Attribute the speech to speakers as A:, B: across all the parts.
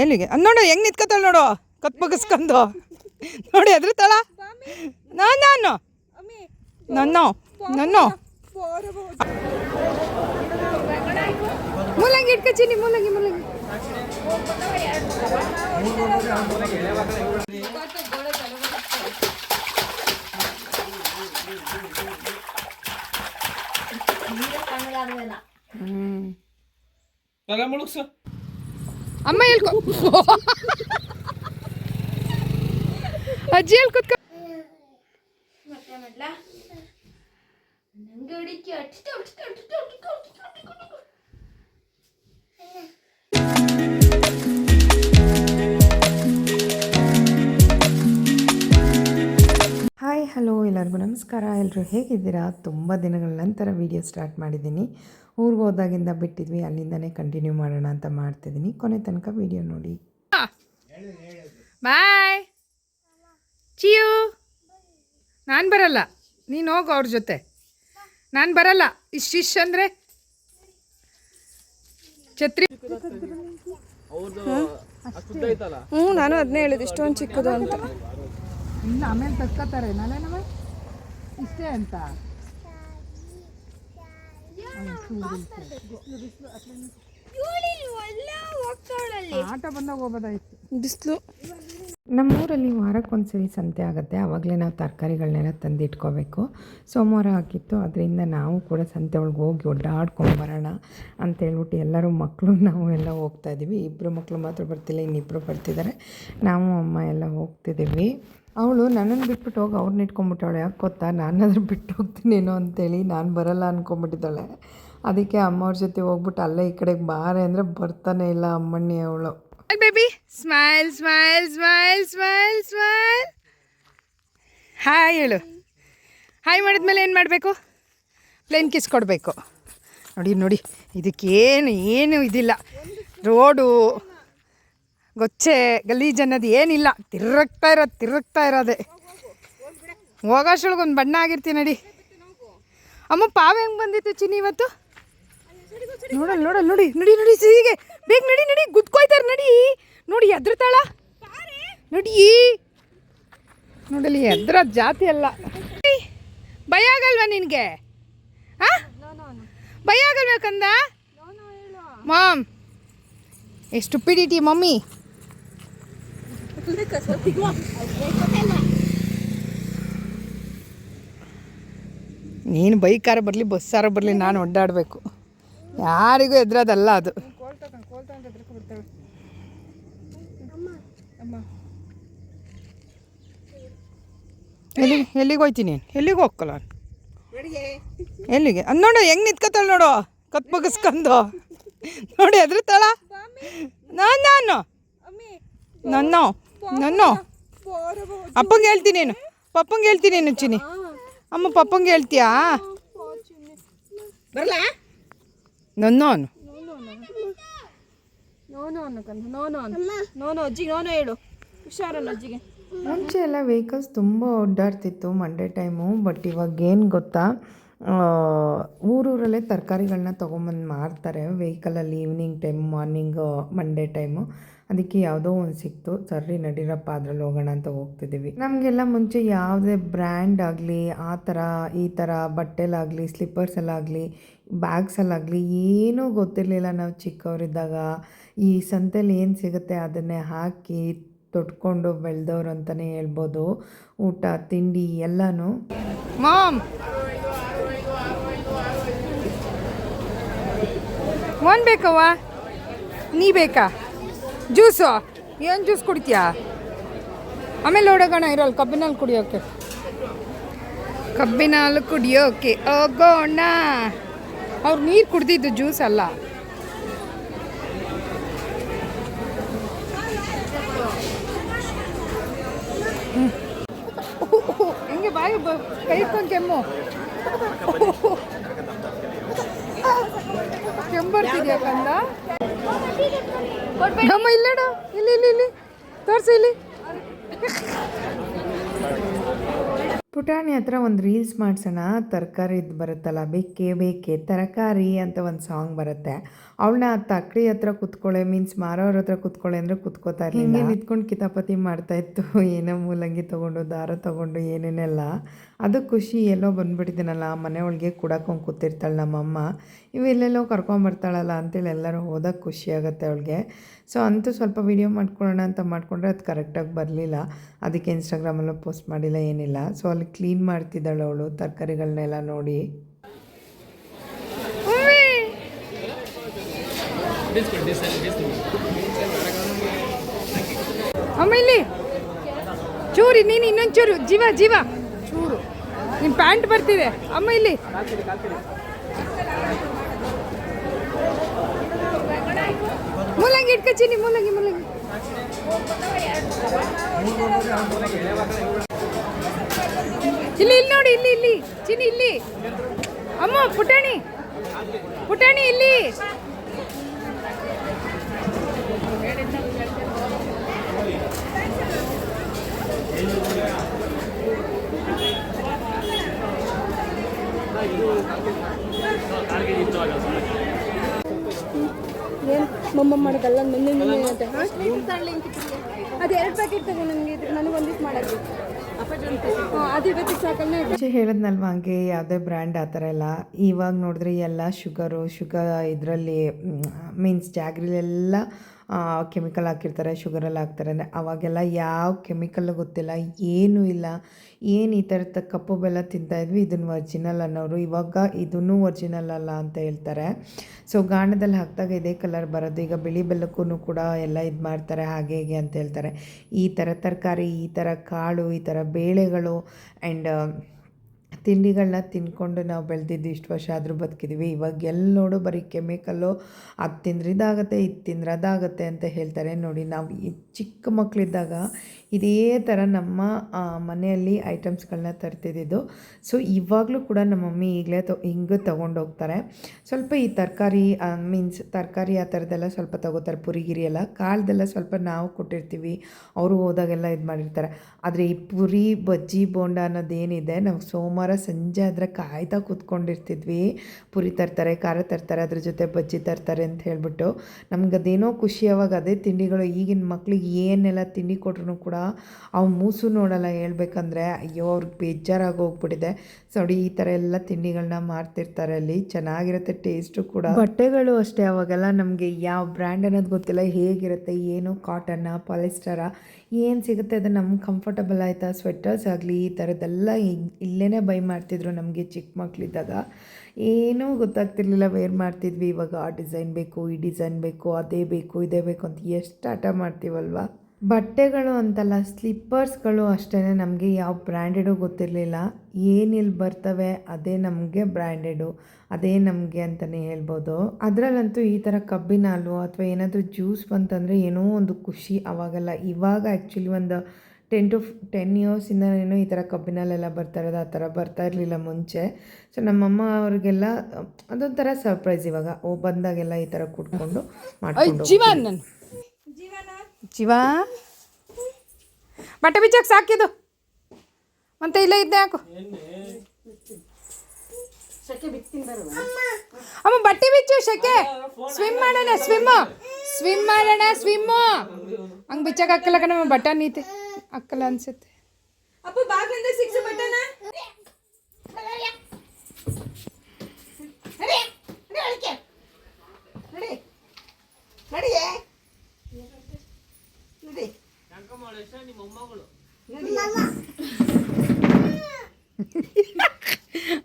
A: ಎಲ್ಲಿಗೆ? ಅದ್ ನೋಡು ಹೆಂಗ್ ನಿಂತ್ಕೊತಾಳ ನೋಡು. ಕತ್ ಬಗಸ್ಕೊಂಡು ನೋಡಿ ಅದ್ರ ನಾನು ನಾನು. ನನ್ನ ನನ್ನ. ಮೂಲಂಗಿ ಇಟ್ಕೊಚಿನಿ ಮೂಲಂಗಿ ಮೂಲಂಗಿ.
B: ಮುಳುಗ್ಸು.
A: ಅಮ್ಮ ಹೇಳ್ಕೊ ಅಜ್ಜಿ ಹೇಳ್ ಕುತ್ಕೊ
C: ಮತ್ತೆ ಮಾಡ್ಲಾ
D: ಹಲೋ ಎಲ್ಲರಿಗೂ ನಮಸ್ಕಾರ. ಎಲ್ಲರೂ ಹೇಗಿದ್ದೀರಾ? ತುಂಬ ದಿನಗಳ ನಂತರ ವಿಡಿಯೋ ಸ್ಟಾರ್ಟ್ ಮಾಡಿದ್ದೀನಿ. ಊರಿಗೆ ಹೋದಾಗಿಂದ ಬಿಟ್ಟಿದ್ವಿ ಅಲ್ಲಿಂದನೇ ಕಂಟಿನ್ಯೂ ಮಾಡೋಣ ಅಂತ ಮಾಡ್ತಿದ್ದೀನಿ. ಕೊನೆ ತನಕ ವಿಡಿಯೋ ನೋಡಿ.
A: ಬಾಯ್ ಚಿಯು. ನಾನು ಬರಲ್ಲ. ನೀನು ಹೋಗು ಅವ್ರ ಜೊತೆ. ನಾನು ಬರಲ್ಲ. ಇಶ್ ಇಶ್ ಅಂದರೆ? ಛತ್ರಿ.
E: ಹ್ಞೂ ನಾನು ಅದನ್ನೇ ಹೇಳಿದ್ದು ಇಷ್ಟೊಂದು ಚಿಕ್ಕದು ಅಂತ.
A: ಇನ್ನು ಆಮೇಲೆ ತಕ್ಕೋತಾರೆ ನಾಳೆ ನಮ್ಮ ಇಷ್ಟೇ ಅಂತ. ಆಟ ಬಂದಾಗ ಹೋಗೋದಾಯ್ತು.
E: ಬಿಸಿಲು.
D: ನಮ್ಮೂರಲ್ಲಿ ವಾರಕ್ಕೊಂದ್ಸರಿ ಸಂತೆ ಆಗುತ್ತೆ. ಆವಾಗಲೇ ನಾವು ತರಕಾರಿಗಳನ್ನೆಲ್ಲ ತಂದು ಇಟ್ಕೋಬೇಕು ಸೋಮವಾರ ಹಾಕಿತ್ತು. ಅದರಿಂದ ನಾವು ಕೂಡ ಸಂತೆ ಒಳಗೆ ಹೋಗಿ ಒಡ್ಡಾಡ್ಕೊಂಡು ಬರೋಣ ಅಂತ ಹೇಳ್ಬಿಟ್ಟು ಎಲ್ಲರೂ ಮಕ್ಕಳು ನಾವು ಎಲ್ಲ ಹೋಗ್ತಾ ಇದ್ದೀವಿ ಇಬ್ಬರು ಮಕ್ಕಳು ಮಾತ್ರ ಬರ್ತಿಲ್ಲ ಇನ್ನಿಬ್ಬರು ಬರ್ತಿದ್ದಾರೆ. ನಾವು, ಅಮ್ಮ ಎಲ್ಲ ಹೋಗ್ತಿದ್ದೀವಿ. ಅವಳು ನನ್ನನ್ನು ಬಿಟ್ಬಿಟ್ಟು ಹೋಗಿ ಅವ್ರನ್ನ ಇಟ್ಕೊಂಬಿಟ್ಟವಳೆ ಯಾಕೆ ಗೊತ್ತಾ? ನಾನಾದ್ರೂ ಬಿಟ್ಟು ಹೋಗ್ತೀನೇನೋ ಅಂತೇಳಿ ನಾನು ಬರಲ್ಲ ಅಂದ್ಕೊಂಬಿಟ್ಟಿದ್ದಾಳೆ ಅದಕ್ಕೆ ಅಮ್ಮವ್ರ ಜೊತೆ ಹೋಗ್ಬಿಟ್ಟು ಅಲ್ಲೇ ಈ ಕಡೆಗೆ ಬಾರೆ ಅಂದರೆ ಬರ್ತಾನೆ ಇಲ್ಲ ಅಮ್ಮಣ್ಣಿ ಅವಳು.
A: Baby smile smile smile smile smile hi ಹೇಳು. ಹಾಯ್ ಮಾಡಿದ್ಮೇಲೆ ಏನು ಮಾಡಬೇಕು? ಪ್ಲೇನ್ ಕಿಸ್ ಕೊಡಬೇಕು. ನೋಡಿ ನೋಡಿ. ಇದಕ್ಕೇನು, ಏನು ಇದಿಲ್ಲ. ರೋಡು ಗೊಚ್ಚೆ ಗಲೀಜ್ ಅನ್ನೋದು ಏನಿಲ್ಲ. ತಿರುಗ್ತಾ ಇರೋದು, ತಿರುಗ್ತಾ ಇರೋದೆ. ಹೋಗೋಷ್ಟೊಳಗೊಂದು ಬಣ್ಣ ಆಗಿರ್ತೀನಿ ನಡಿ. ಅಮ್ಮ, ಪಾವ ಹೆಂಗೆ ಬಂದಿತ್ತು ಚಿನ್ನಿ ಇವತ್ತು? ನೋಡಲ್ಲ ನೋಡಲ್ಲ ನೋಡಿ, ನಡಿ ನಡಿ, ಸೀಗೆ. ಬೇಗ ನಡಿ ನಡಿ, ಗುದ್ಕೊಯ್ತಾರೆ, ನಡಿ. ನೋಡಿ ಎದ್ರತಾಳ ನಡಿ. ನೋಡಲಿ ಎದ್ರ ಜಾತಿ ಅಲ್ಲ. ಭಯ ಆಗಲ್ವಾ ನಿನಗೆ? ಹಾ ಭಯ ಆಗಲ್ವಾ ಕಂದ? ಮಾಮ್. ಎಷ್ಟು ಪಿಡಿಟಿ ಮಮ್ಮಿ. ನೀನು ಬೈಕಾರ ಬರಲಿ ಬಸ್ಸಾರ ಬರಲಿ, ನಾನು ಒಡ್ಡಾಡಬೇಕು. ಯಾರಿಗೂ ಎದುರದಲ್ಲ ಅದು. ಎಲ್ಲಿ, ಎಲ್ಲಿಗೆ ಹೋಯ್ತೀನಿ ಎಲ್ಲಿಗೆ ಹೋಗ್ಕಲ್ಲ ಎಲ್ಲಿಗೆ? ಅದು ನೋಡು, ಹೆಂಗೆ ನಿಂತ್ಕೊತಾಳೆ ನೋಡು. ಕತ್ ಮುಗಿಸ್ಕೊಂಡು ನೋಡಿ ಎದ್ರತಾಳ ನಾನು ನಾನು? ನನ್ನ? ನನ್ನ? ಅಪ್ಪಂಗೆ ಹೇಳ್ತೀನಿ ನೀನು. ಪಪ್ಪಂಗೆ ಹೇಳ್ತೀನಿ ನೀನು ಚಿನಿ ಅಮ್ಮ ಪಪ್ಪಂಗೆ ಹೇಳ್ತೀಯಾ?
E: ಬರಲ್ಲ
A: ನೋ
E: ನೋನು ನೋನು ಅನ್ನು. ನೋನು ಅಜ್ಜಿಗೆ ನೋನು ಹೇಳು. ಹುಷಾರಲ್ಲ ಅಜ್ಜಿಗೆ.
D: ಮುಂಚೆ ಎಲ್ಲ ವೆಹಿಕಲ್ಸ್ ತುಂಬ ಓಡಾಡ್ತಿತ್ತು ಮಂಡೇ ಟೈಮು ಬಟ್ ಇವಾಗ ಏನು ಗೊತ್ತಾ? ಊರೂರಲ್ಲೇ ತರಕಾರಿಗಳನ್ನ ತೊಗೊಂಬಂದು ಮಾರ್ತಾರೆ ವೆಹಿಕಲಲ್ಲಿ evening time morning Monday time ಅದಕ್ಕೆ ಯಾವುದೋ ಒಂದು ಸಿಕ್ತು. ಸರಿ ನಡೀರಪ್ಪ, ಅದ್ರಲ್ಲಿ ಹೋಗೋಣ ಅಂತ ಹೋಗ್ತಿದ್ದೀವಿ. ನಮಗೆಲ್ಲ ಮುಂಚೆ ಯಾವುದೇ ಬ್ರ್ಯಾಂಡ್ ಆಗಲಿ, ಆ ಥರ, ಈ ಥರ ಬಟ್ಟೆಲಾಗಲಿ ಸ್ಲಿಪ್ಪರ್ಸಲ್ಲಾಗಲಿ, ಬ್ಯಾಗ್ಸಲ್ಲಾಗಲಿ, ಏನೂ ಗೊತ್ತಿರಲಿಲ್ಲ ನಾವು ಚಿಕ್ಕವರಿದ್ದಾಗ. ಈ ಸಂತೆಯಲ್ಲಿ ಏನು ಸಿಗುತ್ತೆ ಅದನ್ನೇ ಹಾಕಿ ತೊಟ್ಕೊಂಡು ಬೆಳೆದವ್ರು ಅಂತಲೇ ಹೇಳ್ಬೋದು. ಊಟ, ತಿಂಡಿ ಎಲ್ಲನೂ.
A: ಮಾಮ್! ಒಂದು ಬೇಕವ್ವ ನೀ ಬೇಕಾ? ಜ್ಯೂಸು. ಏನು ಜ್ಯೂಸ್ ಕುಡಿತೀಯಾ? ಆಮೇಲೆ ಹೊಡಗೋಣ ಇರೋಲ್ಲ ಕಬ್ಬಿನಲ್ಲಿ ಕುಡಿಯೋಕೆ. ಕಬ್ಬಿನ ಹಾಲು ಕುಡಿಯೋಕೆ ಹೋಗೋಣ ಅವ್ರು ನೀರು ಕುಡ್ದಿದ್ದು ಜ್ಯೂಸ್ ಅಲ್ಲ. ಹ್ಮ್. ಹೆಂಗೆ ಬಾಯಿ ಬ- ಕೈ ಇಟ್ಕೊಂಡು ಕೆಮ್ಮು. ಕೆಂಬರ್ತಿದ್ಯಾ ಕಂದ? ಇಲ್ಲಡ? ಇಲ್ಲಿ ಇಲ್ಲಿ ಇಲ್ಲಿ. ತೋರಿಸಿ ಇಲ್ಲಿ.
D: ಪುಟಾಣಿ ಹತ್ರ ಒಂದು ರೀಲ್ಸ್ ಮಾಡ್ಸೋಣ. ತರಕಾರಿದು ಬರುತ್ತಲ್ಲ, ಬೇಕೇ ಬೇಕೆ, ತರಕಾರಿ ಅಂತ ಒಂದು ಸಾಂಗ್ ಬರುತ್ತೆ. ಅವಳನ್ನ ತಕ್ಕಡಿ ಹತ್ರ ಕುತ್ಕೊಳ್ಳೆ ಮೀನ್ಸ್ ಮಾರೋರ ಹತ್ರ ಕುತ್ಕೊಳ್ಳೆ ಅಂದರೆ ಕುತ್ಕೋತಾ ಇರಲಿಲ್ಲ. ನಿಂತ್ಕೊಂಡು ಕಿತಾಪತಿ ಮಾಡ್ತಾ ಇತ್ತು. ಏನೋ ಮೂಲಂಗಿ ತೊಗೊಂಡು, ದಾರ ತೊಗೊಂಡು, ಏನೇನೆಲ್ಲ. ಅದು ಖುಷಿ, ಎಲ್ಲೋ ಬಂದುಬಿಟ್ಟಿದ್ದೀನಲ್ಲ ಮನೆ ಒಳಗೆ ಕುಡಕೊಂಡು ಕೂತಿರ್ತಾಳೆ ನಮ್ಮಮ್ಮ. ಇವು ಎಲ್ಲೆಲ್ಲೋ ಕರ್ಕೊಂಬರ್ತಾಳಲ್ಲ ಅಂತೇಳಿ ಎಲ್ಲರೂ ಹೋದಾಗ ಖುಷಿ ಆಗುತ್ತೆ ಅವಳಿಗೆ. ಸೊ ಅಂತೂ ಸ್ವಲ್ಪ ವೀಡಿಯೋ ಮಾಡ್ಕೊಳ್ಳೋಣ ಅಂತ ಮಾಡಿಕೊಂಡ್ರೆ ಅದು ಕರೆಕ್ಟಾಗಿ ಬರಲಿಲ್ಲ. ಅದಕ್ಕೆ ಇನ್ಸ್ಟಾಗ್ರಾಮಲ್ಲೂ ಪೋಸ್ಟ್ ಮಾಡಿಲ್ಲ, ಏನಿಲ್ಲ. ಸೊ ಅಲ್ಲಿ ಕ್ಲೀನ್ ಮಾಡ್ತಿದ್ದಾಳೆ ಅವಳು ತರಕಾರಿಗಳನ್ನೆಲ್ಲ ನೋಡಿ.
A: ಇಲ್ಲಿ! ಚೂರಿ, ನೀನು ಇನ್ನೊಂದು ಚೂರು, ಜೀವ ಜೀವ. ಚೂರು. ನಿಮ್ಮ ಪ್ಯಾಂಟ್ ಬರ್ತಿದೆ. ಅಮ್ಮ ಇಲ್ಲಿ. ಮೂಲಂಗಿ ಇಟ್ಕೊ ಚಿನ್ನಿ ಮೂಲಂಗಿ ಮೂಲಂಗಿ. ಇಲ್ಲಿ ಇಲ್ಲಿ ನೋಡಿ, ಇಲ್ಲಿ ಇಲ್ಲಿ. ಚಿನ್ನಿ, ಇಲ್ಲಿ. ಅಮ್ಮ, ಪುಟಾಣಿ. ಪುಟಾಣಿ, ಇಲ್ಲಿ.
E: ಏನು ಮಮ್ಮ ಮಾಡೋದಲ್ಲ ಅದು. ಎರಡು ಪ್ಯಾಕೆಟ್ ತಗೋ ನನಗೆ ಇದ್ರೆ ನನಗೆ ಒಂದಿಷ್ಟು ಮಾಡೋದು ಹಾಂ ಅದು ಇವತ್ತಿಗೆ ಸಾಕಲ್ಲ
D: ಮುಂಚೆ ಹೇಳಿದ್ನಲ್ವ ಹಂಗೆ? ಯಾವುದೇ ಬ್ರ್ಯಾಂಡ್ ಆ ಥರ ಎಲ್ಲ. ಇವಾಗ ನೋಡಿದ್ರೆ ಎಲ್ಲ ಶುಗರು ಶುಗರ್ ಇದರಲ್ಲಿ ಮೀನ್ಸ್ ಜಾಗ್ರಿಲೆಲ್ಲ ಕೆಮಿಕಲ್ ಹಾಕಿರ್ತಾರೆ ಶುಗರಲ್ಲಿ ಹಾಕ್ತಾರೆ ಅಂದರೆ ಅವಾಗೆಲ್ಲ ಯಾವ ಕೆಮಿಕಲ್ ಗೊತ್ತಿಲ್ಲ, ಏನೂ ಇಲ್ಲ. ಏನು ಈ ಥರದ ಕಪ್ಪು ಬೆಲ್ಲ ತಿಂತಾಯಿದ್ವಿ ಇದನ್ನು ಒರ್ಜಿನಲ್ ಅನ್ನೋರು. ಇವಾಗ ಇದನ್ನು ಒರ್ಜಿನಲ್ ಅಲ್ಲ ಅಂತ ಹೇಳ್ತಾರೆ. ಸೊ ಗಾಣದಲ್ಲಿ ಹಾಕಿದಾಗ ಇದೇ ಕಲರ್ ಬರೋದು. ಈಗ ಬಿಳಿ ಬೆಲ್ಲಕ್ಕೂ ಕೂಡ ಎಲ್ಲ ಇದು ಮಾಡ್ತಾರೆ, ಹಾಗೆ ಹೀಗೆ ಅಂತ ಹೇಳ್ತಾರೆ. ಈ ಥರ ತರಕಾರಿ, ಈ ಥರ ಕಾಳು, ಈ ಥರ ಬೇಳೆಗಳು ಆ್ಯಂಡ್ ತಿಂಡಿಗಳನ್ನ ತಿನ್ಕೊಂಡು ನಾವು ಬೆಳೆದಿದ್ದು ಇಷ್ಟು ವರ್ಷ ಆದರೂ ಬದುಕಿದ್ದೀವಿ. ಇವಾಗ ಎಲ್ಲಿ ನೋಡು ಬರೀ ಕೆಮಿಕಲ್ಲು ಅದು ತಿಂದ್ರೆ ಇದಾಗುತ್ತೆ ಇದು ತಿಂದ್ರೆ ಅದಾಗುತ್ತೆ ಅಂತ ಹೇಳ್ತಾರೆ. ನೋಡಿ, ನಾವು ಈ ಚಿಕ್ಕ ಮಕ್ಕಳಿದ್ದಾಗ ಇದೇ ಥರ ನಮ್ಮ ಮನೆಯಲ್ಲಿ ಐಟಮ್ಸ್ಗಳನ್ನ ತರ್ತಿದ್ದಿದ್ದು. ಸೊ, ಇವಾಗಲೂ ಕೂಡ ನಮ್ಮ ಮಮ್ಮಿ ಈಗಲೇ ತೊ, ಹಿಂಗೆ ತೊಗೊಂಡೋಗ್ತಾರೆ. ಸ್ವಲ್ಪ ಈ ತರಕಾರಿ ಮೀನ್ಸ್ ತರಕಾರಿ ಆ ಥರದ್ದೆಲ್ಲ ಸ್ವಲ್ಪ ತಗೋತಾರೆ. ಪುರಿಗಿರಿ ಎಲ್ಲ. ಕಾಳ್ದೆಲ್ಲ ಸ್ವಲ್ಪ ನಾವು ಕೊಟ್ಟಿರ್ತೀವಿ. ಅವರು ಹೋದಾಗೆಲ್ಲ ಇದು ಮಾಡಿರ್ತಾರೆ. ಆದರೆ ಈ ಪುರಿ, ಬಜ್ಜಿ, ಬೋಂಡ ಅನ್ನೋದೇನಿದೆ, ನಾವು ಸೋಮವಾರ ಸಂಜೆ ಆದರೆ ಕಾಯ್ತಾ ಕೂತ್ಕೊಂಡಿರ್ತಿದ್ವಿ. ಪುರಿ ತರ್ತಾರೆ, ಖಾರ ತರ್ತಾರೆ, ಅದ್ರ ಜೊತೆ ಬಜ್ಜಿ ತರ್ತಾರೆ ಅಂತ ಹೇಳ್ಬಿಟ್ಟು. ನಮ್ಗೆ ಅದೇನೋ ಖುಷಿ ಅವಾಗ ಅದೇ ತಿಂಡಿಗಳು ಈಗಿನ ಮಕ್ಳಿಗೆ ಏನೆಲ್ಲ ತಿಂಡಿ ಕೊಟ್ರು ಕೂಡ ಅವು ಮೂಸು ನೋಡಲ್ಲ ಹೇಳ್ಬೇಕಂದ್ರೆ, ಅಯ್ಯೋ ಅವ್ರಿಗೆ ಬೇಜಾರಾಗಿ ಹೋಗ್ಬಿಟ್ಟಿದೆ. ಸೊ ನೋಡಿ ಈ ಥರ ಎಲ್ಲ ತಿಂಡಿಗಳನ್ನ ಮಾರ್ತಿರ್ತಾರೆ ಅಲ್ಲಿ. ಚೆನ್ನಾಗಿರುತ್ತೆ ಟೇಸ್ಟು ಕೂಡ. ಬಟ್ಟೆಗಳು ಅಷ್ಟೇ ಅವಾಗೆಲ್ಲ ನಮಗೆ ಯಾವ ಬ್ರ್ಯಾಂಡ್ ಅನ್ನೋದು ಗೊತ್ತಿಲ್ಲ. ಹೇಗಿರುತ್ತೆ, ಏನು ಕಾಟನ್ನ ಪಾಲಿಸ್ಟರ ಏನು ಸಿಗುತ್ತೆ ಅದು ನಮ್ಗೆ ಕಂಫರ್ಟಬಲ್ ಆಯಿತಾ? ಸ್ವೆಟರ್ಸ್ ಆಗಲಿ, ಈ ಥರದ್ದೆಲ್ಲ ಇಲ್ಲೇ ಬೈ ಮಾಡ್ತಿದ್ರು ನಮಗೆ ಚಿಕ್ಕ ಮಕ್ಕಳಿದ್ದಾಗ ಏನೂ ಗೊತ್ತಾಗ್ತಿರ್ಲಿಲ್ಲ ವೇರ್ ಮಾಡ್ತಿದ್ವಿ, ಇವಾಗ ಆ ಡಿಸೈನ್ ಬೇಕು, ಈ ಡಿಸೈನ್ ಬೇಕು, ಅದೇ ಬೇಕು, ಇದೇ ಬೇಕು ಅಂತ ಎಷ್ಟು ಆಟ ಮಾಡ್ತೀವಲ್ವ? ಬಟ್ಟೆಗಳು ಅಂತಲ್ಲ ಸ್ಲಿಪ್ಪರ್ಸ್ಗಳು ಅಷ್ಟೇ ನಮಗೆ ಯಾವ ಬ್ರ್ಯಾಂಡೆಡು ಗೊತ್ತಿರಲಿಲ್ಲ. ಏನಿಲ್ಲಿ ಬರ್ತವೆ, ಅದೇ ನಮಗೆ ಬ್ರ್ಯಾಂಡೆಡು ಅದೇ ನಮಗೆ ಅಂತಲೇ ಹೇಳ್ಬೋದು. ಅದರಲ್ಲಂತೂ ಈ ಥರ ಕಬ್ಬಿನ ಹಾಲು ಅಥವಾ ಏನಾದರೂ ಜ್ಯೂಸ್ ಬಂತಂದರೆ ಏನೋ ಒಂದು ಖುಷಿ ಅವಾಗೆಲ್ಲ. ಇವಾಗ ಆ್ಯಕ್ಚುಲಿ ಒಂದು ಟೆನ್ ಟು ಟೆನ್ ಇಯರ್ಸಿಂದ ಏನೋ ಈ ಥರ ಕಬ್ಬಿನಲ್ಲೆಲ್ಲ ಬರ್ತಾ ಇರೋದು ಆ ಥರ ಬರ್ತಾ ಇರಲಿಲ್ಲ ಮುಂಚೆ. ಸೊ ನಮ್ಮಮ್ಮ ಅವ್ರಿಗೆಲ್ಲ ಅದೊಂಥರ ಸರ್ಪ್ರೈಸ್ ಇವಾಗ. ಓ ಬಂದಾಗೆಲ್ಲ ಈ ಥರ ಕುಟ್ಕೊಂಡು ಮಾಡ್ಕೊಂಡು
A: ಜೀವ ನಾನು. ಜೀವ ಬಟ್ಟೆ ಬಿಚ್ಚಕ್ಕೆ ಸಾಕಿದು ಮತ್ತೆ ಇಲ್ಲೇ ಇದ್ದೆ ಹಾಕು. ಅಮ್ಮ ಬಟ್ಟೆ ಬಿಚ್ಚು ಶೆಕೆ. ಸ್ವಿಮ್ ಮಾಡೋಣ ಸ್ವಿಮ್ ಸ್ವಿಮ್ ಮಾಡೋಣ ಸ್ವಿಮ್ ಹಂಗೆ ಬಿಚ್ಚಕ್ಕೆ ಹಾಕಲ್ಲ ಕಣಮ್ಮ ಬಟ್ಟೆ ನೀತೆ ಹಾಕಲ್ಲ ಅನ್ಸುತ್ತೆ.
E: ಅಪ್ಪ ಬಾಗಿಲಿಂದ ಸಿಕ್ಸ್ ಬಟ್ಟನ?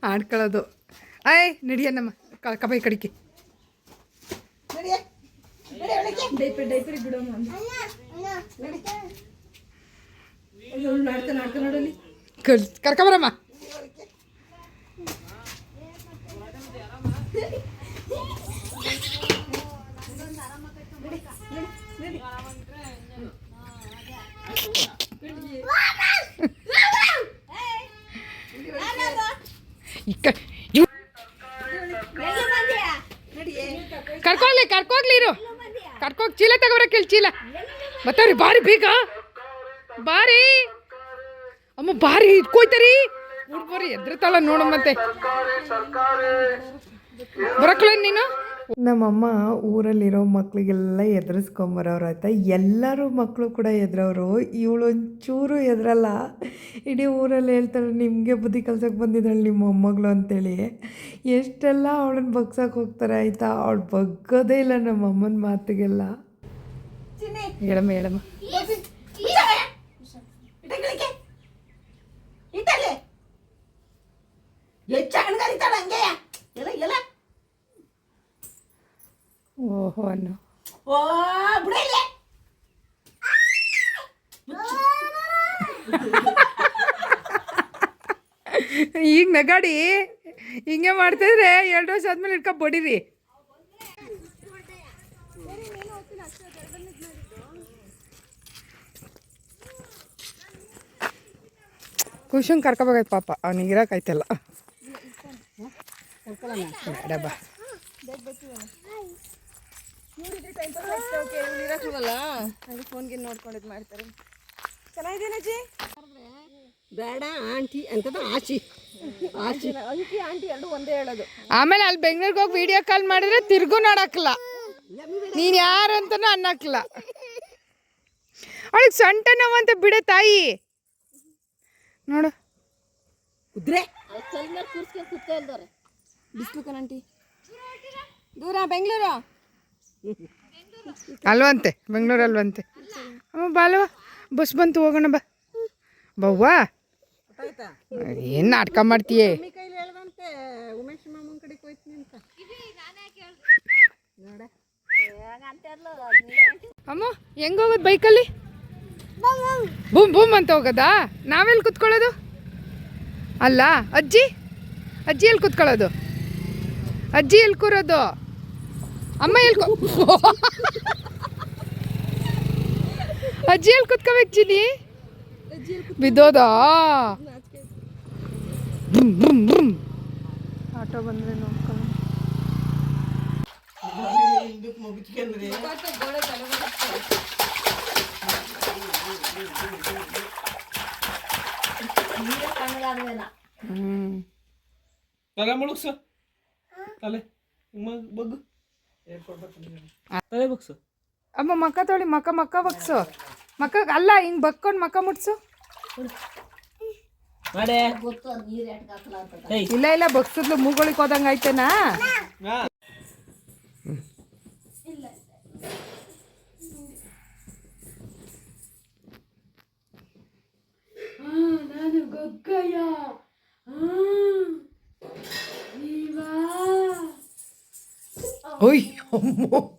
A: ಆಡ್ಕೊಳ್ಳೋದು. ಆಯ್ ನಡಿಯ ನಮ್ಮ ಕಬಾಯಿ ಕಡಿಕೆ.
E: ಡೈಪರ್ ಡೈಪರ್
A: ಕರ್ಕೊಬರಮ್ಮ ಕರ್ಕೋಗ್ಲಿ ಕರ್ಕೋಗ್ಲಿ ಇರು. ಕರ್ಕೋಗ್ ಚೀಲ ತಗೋಬರಕ್ಕೆ ಚೀಲ. ಬರ್ತಾವ್ರಿ ಬಾರಿ ಬೇಗ ಬಾರಿ ಅಮ್ಮ ಬಾರಿ ಇಟ್ಕೋಯ್ತಾರಿ ಎದ್ರತಾಳ ನೋಡು ಮತ್ತೆ ಬರಕ್ಲ ನೀನು
D: ನಮ್ಮಮ್ಮ ಊರಲ್ಲಿರೋ ಮಕ್ಳಿಗೆಲ್ಲ ಎದುರಿಸ್ಕೊಂಬರೋರು ಆಯ್ತಾ ಎಲ್ಲರೂ ಮಕ್ಕಳು ಕೂಡ ಎದ್ರವರು ಇವಳು ಒಂಚೂರು ಎದ್ರಲ್ಲ ಇಡೀ ಊರಲ್ಲಿ ಹೇಳ್ತಾರೆ ನಿಮಗೆ ಬುದ್ಧಿ ಕಲ್ಸಕ್ಕೆ ಬಂದಿದ್ದಾಳೆ ನಿಮ್ಮ ಮೊಮ್ಮಗಳು ಅಂತೇಳಿ ಎಷ್ಟೆಲ್ಲ ಅವಳನ್ನ ಬಗ್ಸಕ್ಕೆ ಹೋಗ್ತಾರೆ ಆಯ್ತಾ ಅವಳು ಬಗ್ಗೋದೇ ಇಲ್ಲ ನಮ್ಮ ಅಮ್ಮನ ಮಾತಿಗೆಲ್ಲ
A: ಹೇಳಮ್ಮ ಹೇಳಮ್ಮ ಓಹೋ ಅನ್ನು. ಈಗ ನಗಾಡಿ. ಹಿಂಗೆ ಮಾಡ್ತಿದ್ರೆ ಎರಡು ವರ್ಷ ಆದ್ಮೇಲೆ ಇಟ್ಕೊ ಬಡೀರಿ. ಖುಷಿಂಗ್ ಕರ್ಕೋಬೇಕಾಯ್ತು ಪಾಪ. ಅವ್ನಿಗೆ ಇರೋಕಾಯ್ತಲ್ಲ ಬೇಡ ಬಾ.
E: ಇರಕ್ಕಿವಲ್ಲ ಅದು ಫೋನ್ಗೆ ನೋಡ್ಕೊಂಡಿದ್ದು ಮಾಡ್ತಾರೆ. ಚೆನ್ನಾಗಿದ್ದೇನೆ ಅಜ್ಜಿ? ಬೇಡ ಆಂಟಿ ಅಂತದ ಆಚಿ ಆಚಿ ಅಂಕಿ ಆಂಟಿ ಎರಡು ಒಂದೇ ಹೇಳೋದು.
A: ಆಮೇಲೆ ಅಲ್ಲಿ ಬೆಂಗ್ಳೂರಿಗೆ ಹೋಗಿ ವಿಡಿಯೋ ಕಾಲ್ ಮಾಡಿದ್ರೆ ತಿರ್ಗೂ ನೋಡಕ್ಕಲ್ಲ. ನೀನು ಯಾರು ಅಂತನೂ ಅನ್ನಕ್ಕಲ್ಲ. ಅವಳಿಗೆ ಸೊಂಟ ನೋವಂತ ಬಿಡೆ ತಾಯಿ. ನೋಡು.
E: ಇಲ್ದವ್ರೆ ಬಿಸ್ಲು ಕಣಂಟಿ ದೂರ ಬೆಂಗಳೂರು?
A: ಅಲ್ವಂತೆ, ಬೆಂಗಳೂರು ಅಲ್ವಂತೆ. ಅಮ್ಮ ಬಾಲವ ಬಸ್ ಬಂತು, ಹೋಗೋಣ, ಬಾ. ಬವ್ವಾ? ಏನು ನಾಟಕ ಮಾಡ್ತೀಯೇ? ಅಮ್ಮ, ಹೆಂಗ ಹೋಗೋದು ಬೈಕಲ್ಲಿ? ಬೂಮ್ ಬೂಮ್ ಅಂತ ಹೋಗೋದಾ? ನಾವೆಲ್ಲಿ ಕುತ್ಕೊಳ್ಳೋದು? ಅಲ್ಲ, ಅಜ್ಜಿ? ಅಜ್ಜಿ ಎಲ್ಲಿ ಕುತ್ಕೊಳ್ಳೋದು? ಅಜ್ಜಿ ಎಲ್ಲಿ ಕೂರೋದು? ಅಮ್ಮ ಹೇಳ್ಕೊ. ಅಜ್ಜಿ ಎಲ್ಲಿ ಕುತ್ಕೋಬೇಕು ಜಿನಿ ಬಿದ್ದೋದಾ? ಆಟೋ ಬಂದ್ರೆ ಹ್ಮ್
B: ತಲೆ ಮುಳುಗ್ಸು. ತಲೆ. ಬಗ್ಗು ಬಗ್ಸು.
A: ಅಮ್ಮ ಮಕ್ಕ ತೊಳಿ ಮಕ್ಕ ಮಕ್ಕ ಬಗ್ಸು. ಮಕ್ಕ ಅಲ್ಲ ಹಿಂಗ್ ಬಕ್ಕೊಂಡು ಮಕ್ಕ ಮುಟ್ಸು.
B: ಮಾಡೆ.
A: ಇಲ್ಲ ಇಲ್ಲ ಬಗ್ಸಿದ್ಲು ಮೂಗಳಿಗೆ ಹೋದಂಗ ಆಯ್ತೇನಾ?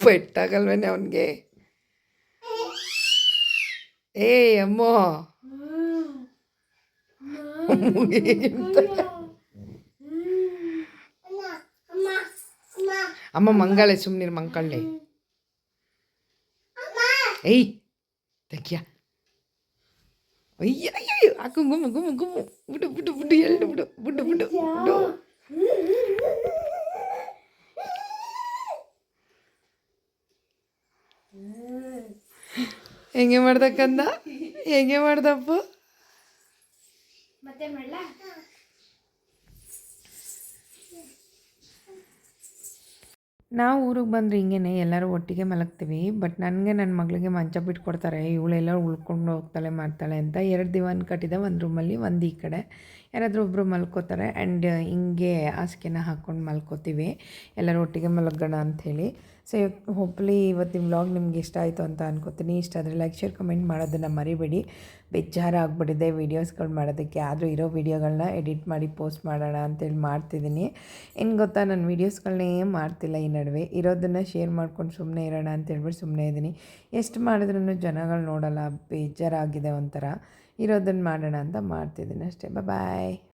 D: ಪೆಟ್ಟಾಗಲ್ವೇನೆ ಅವನಿಗೆ ಏ ಅಮ್ಮೋ ಅಮ್ಮಗೆ ಹೇಗಿಂತ ಅಮ್ಮ ಮಂಗಾಳೆ ಸುಮ್ಮನಿರು ಮಂಕಳ್ಳಿ ಏಯ್ ತೆಗಿಯ ಅಯ್ಯ ಅಯ್ಯ ಅಯ್ಯ, ಹಾಕು ಗುಮ್ಮು ಗುಮ್ಮು ಗುಮ್ಮು ಬಿಡು ಬಿಡು ಬಿಡು ಎಳ್ಳು ಬಿಡು ಬಿಡು ಬಿಡು ಬಿಡು ಹೆಂಗೆ ಮಾಡ್ದಕ್ಕಂದ? ಹೆಂಗೆ ಮಾಡ್ದಪ್ಪ?
C: ಮತ್ತೆ ಮಾಡ್ಲಾ?
D: ನಾವು ಊರಿಗೆ ಬಂದರೆ ಹಿಂಗೇನೆ ಎಲ್ಲರೂ ಒಟ್ಟಿಗೆ ಮಲಗ್ತೀವಿ. ಬಟ್ ನನಗೆ ನನ್ನ ಮಗಳಿಗೆ ಮಂಚ ಬಿಟ್ಕೊಡ್ತಾರೆ. ಇವಳೆಲ್ಲ ಉಳ್ಕೊಂಡು ಹೋಗ್ತಾಳೆ ಮಾಡ್ತಾಳೆ ಅಂತ. ಎರಡು ದಿವಾನ್ ಕಟ್ಟಿದೆ ಒಂದು ರೂಮಲ್ಲಿ ಒಂದು ಈ ಕಡೆ. ಯಾರಾದರೂ ಒಬ್ಬರು ಮಲ್ಕೋತಾರೆ ಆ್ಯಂಡ್ ಹಿಂಗೆ ಹಾಸಿಗೆನ ಹಾಕ್ಕೊಂಡು ಮಲ್ಕೋತೀವಿ. ಎಲ್ಲರೂ ಒಟ್ಟಿಗೆ ಮಲಗೋಣ ಅಂಥೇಳಿ. ಸೊ ಹೋಪ್ಲಿ ಇವತ್ತಿನ ವ್ಲಾಗ್ ನಿಮ್ಗೆ ಇಷ್ಟ ಆಯಿತು ಅಂತ ಅನ್ಕೋತೀನಿ. ಇಷ್ಟ ಆದರೆ ಲೈಕ್ ಶೇರ್ ಕಮೆಂಟ್ ಮಾಡೋದನ್ನು ಮರಿಬೇಡಿ. ಬೇಜಾರು ಆಗಿಬಿಟ್ಟಿದೆ ವೀಡಿಯೋಸ್ಗಳು ಮಾಡೋದಕ್ಕೆ. ಆದರೂ ಇರೋ ವೀಡಿಯೋಗಳನ್ನ ಎಡಿಟ್ ಮಾಡಿ ಪೋಸ್ಟ್ ಮಾಡೋಣ ಅಂತೇಳಿ ಮಾಡ್ತಿದ್ದೀನಿ. ಏನು ಗೊತ್ತಾ ನಾನು ವೀಡಿಯೋಸ್ಗಳನ್ನೇ ಮಾಡ್ತಿಲ್ಲ ಈ ನಡುವೆ. ಇರೋದನ್ನು ಶೇರ್ ಮಾಡ್ಕೊಂಡು ಸುಮ್ಮನೆ ಇರೋಣ ಅಂತ ಹೇಳ್ಬಿಟ್ಟು ಸುಮ್ಮನೆ ಇದ್ದೀನಿ. ಎಷ್ಟು ಮಾಡಿದ್ರೂ ಜನಗಳು ನೋಡೋಲ್ಲ. ಬೇಜಾರಾಗಿದೆ ಒಂಥರ. ಇರೋದನ್ನು ಮಾಡೋಣ ಅಂತ ಮಾಡ್ತಿದ್ದೀನಿ ಅಷ್ಟೇ. ಬಾಯ್